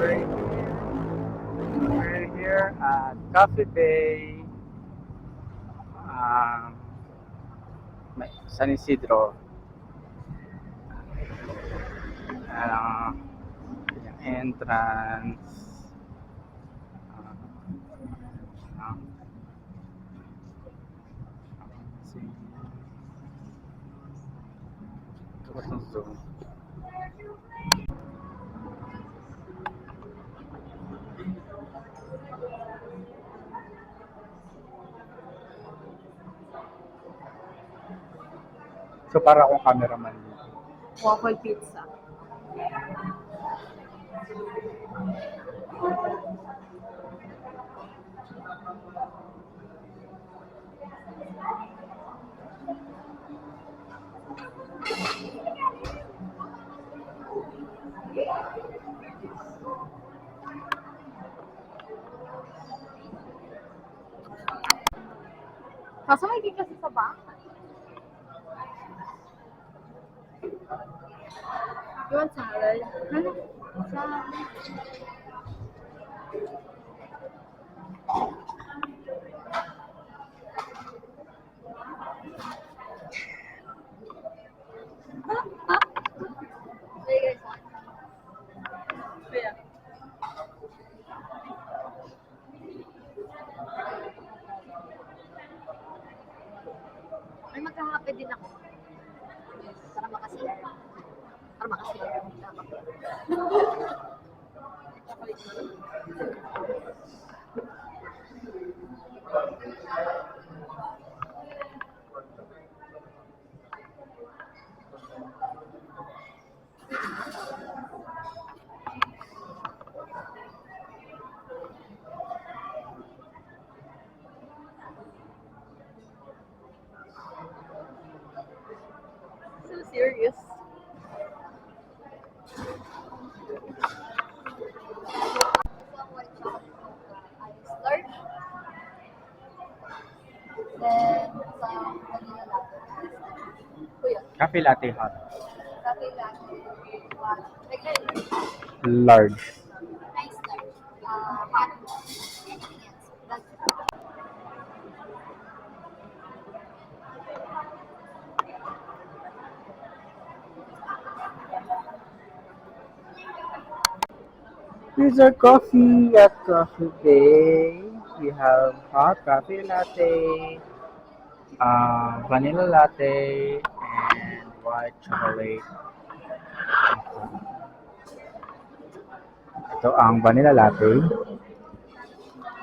great. We're here at Coffee Bay, um, San Isidro. Uh, entrance. Uh, um, Zoom. So para akong cameraman dito. Waffle pizza. Serious. Large. Then, some vanilla latte. Kuya, Cafe latte hot. cafe latte. Hot. Like that. Large. Nice large. Uh, hot. Anything else? That's Here's our coffee at Coffee Bay. We have hot coffee latte, uh, vanilla latte, white chocolate. Ito ang vanilla latte.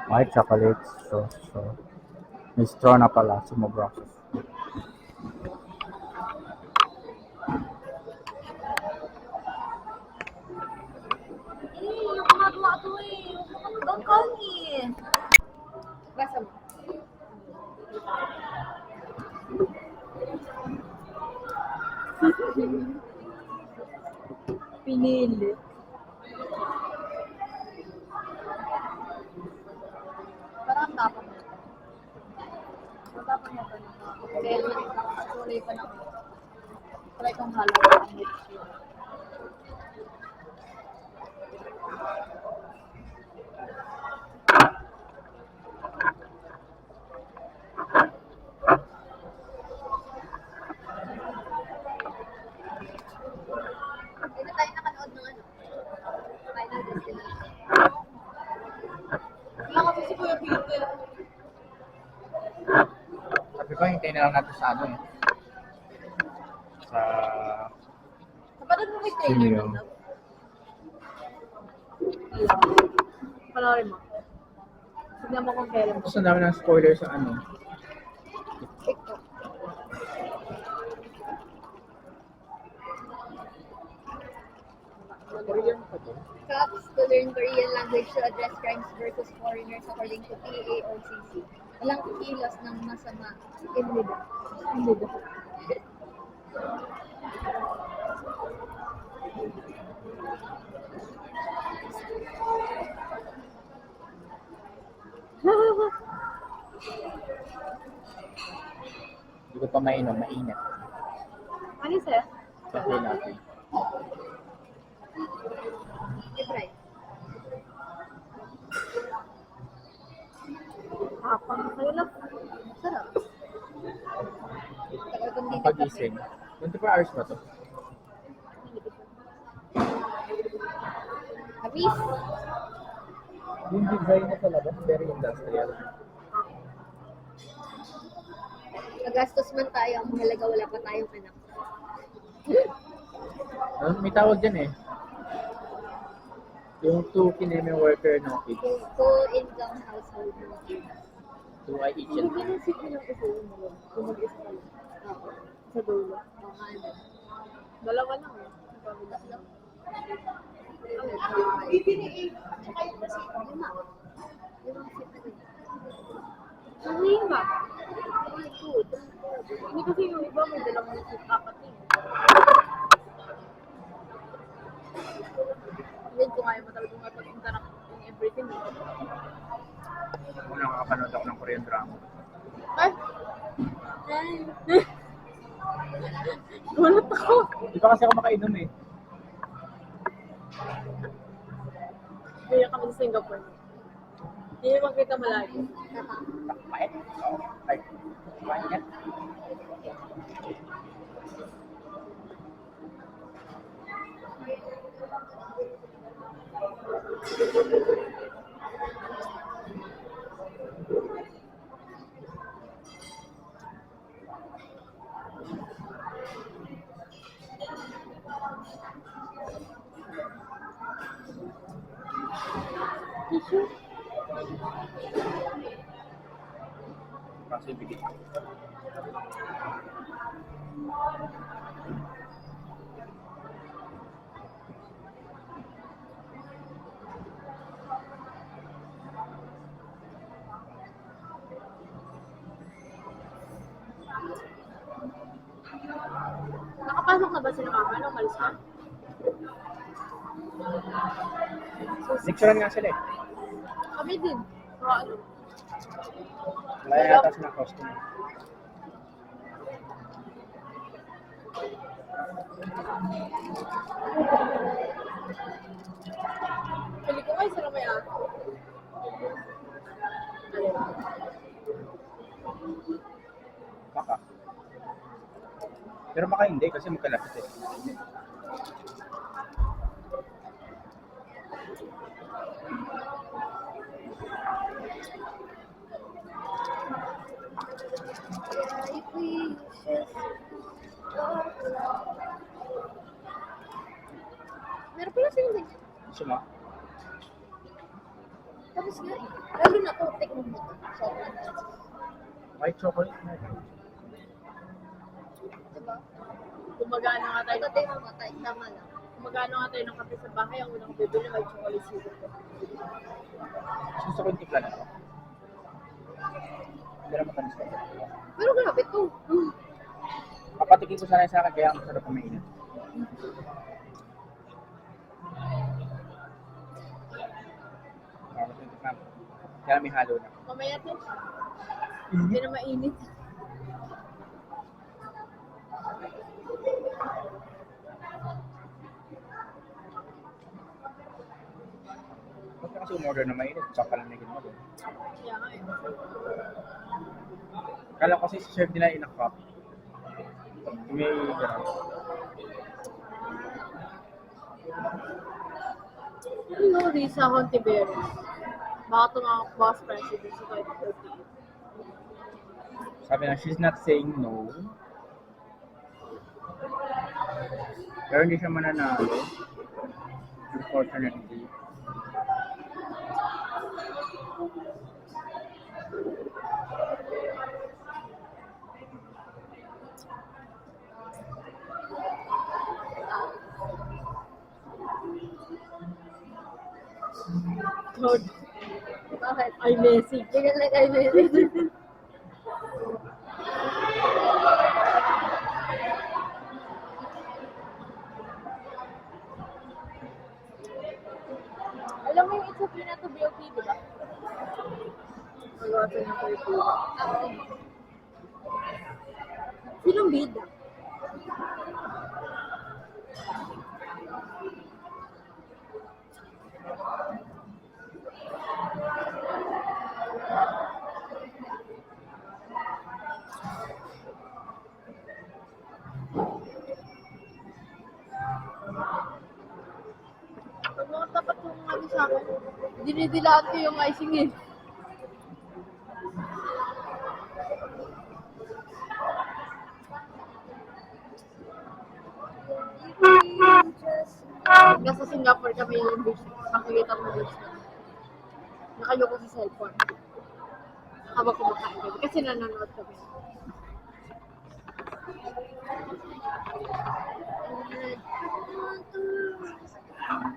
White chocolate sauce. So, may straw na pala. Sumobra ako. Eh, yung kumagawa eh. Mo. Pinili. Parang tapang mo. Tapang pa nito. Kaya tuloy pa na. Try kong halawa ang. Hindi tayo nakanood ng ano? Final Destination. Wala kasi si Kuya Peter. Sabi ko, hintayin na lang natin sa ano eh. Sa... Kapatid mo kay Taylor Sino? dito? Wala. Panoorin mo. Tignan mo kung kailan mo. Tapos ang dami ng spoiler sa ano. TikTok. Korean pa to? Cops to learn Korean language to address crimes versus foreigners according to PAOCC. Walang kilos ng masama. Inlida. Inlida. Hindi ko pa mainom, mainit. ano sir? Cafe latte. Wala. Sarap. Tagal kong hindi Pagising. 24 hours ba to? Habis. Yung design na talaga, very industrial. Nagastos man tayo, ang mahalaga wala pa tayong anak. Ah, May tawag dyan eh. Yung two kineme worker no kids. Full income household. Two I each and. Oo. Sa dulo. Dalawa lang eh. Dalawa. Lima. Limang seat na ganyan. Ang lima. Ay, good. Hindi kasi yung iba may dalawang seat, Ako nakakapanood ako ng Korean drama. Ay! Ay! Gulat ako. Di ba kasi ako makainom eh. Kaya kami sa Singapore. Hindi mo makita malayo. Takpait. Oo. Ay, kumain yan. Tissue? Malis na? Lecturean nga sila eh. Kami din. So, ano? Wala yata silang costume. Pili ko ay sila may ako. Baka. Pero baka hindi kasi magkalapit eh. Meron pala silang ganyan. Mo? Tapos nga. Lalo na to, tikman mo. Sobrang nice. White chocolate na. Diba? Kung magano nga tayo, Ito tayo mamatay. Tama lang. kung magano nga tayo ng kape sa bahay, ang unang bibili ay chocolate syrup ko. Gusto ko yung tipla na to. Na matamis ka. Pero grabe to. Mm. Papatikin ko sana sa akin kaya ang sarap kumainit. Yung. Kaya may halo na. Mamaya din. Hindi na mainit. Ba't ka kasi umorder na mainit? Tsaka lang naging mo doon. Kaya nga eh. Kala ko kasi serve nila in a cup. May gano'n. Ano, Risa Hontiveros. Baka tumawag boss president sa 2038. Sabi na, she's not saying no. Pero hindi siya mananalo. Unfortunately. God, Bakit? ay message. Ganyan lang kayo meron. Okay na to okay, di ba? Magawa sa ng curfew. Oo. Sinong bida? Dinidilaan ko yung icing eh. Nasa Singapore kami yung beach. Makikita mo beach na. Nakayoko sa cellphone. Habang kumakain kami. Kasi nanonood kami. Hawks.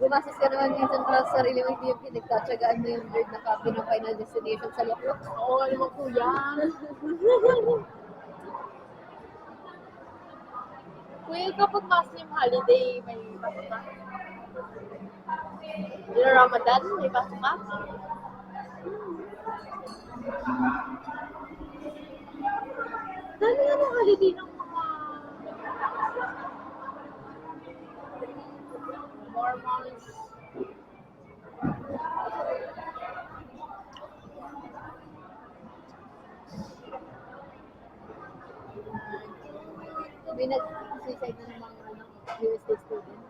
Gumastos ka naman minsan para sa sarili mo, hindi yung pinagtatsagaan mo yung bird na copy ng final destination sa Loklok. Oo, ano mo po yan? Kuya, kapag Muslim holiday, may basta. Yung Ramadan, may basta. Dami nga ng holiday ng May nag-suicide na ng mga ano, USD student.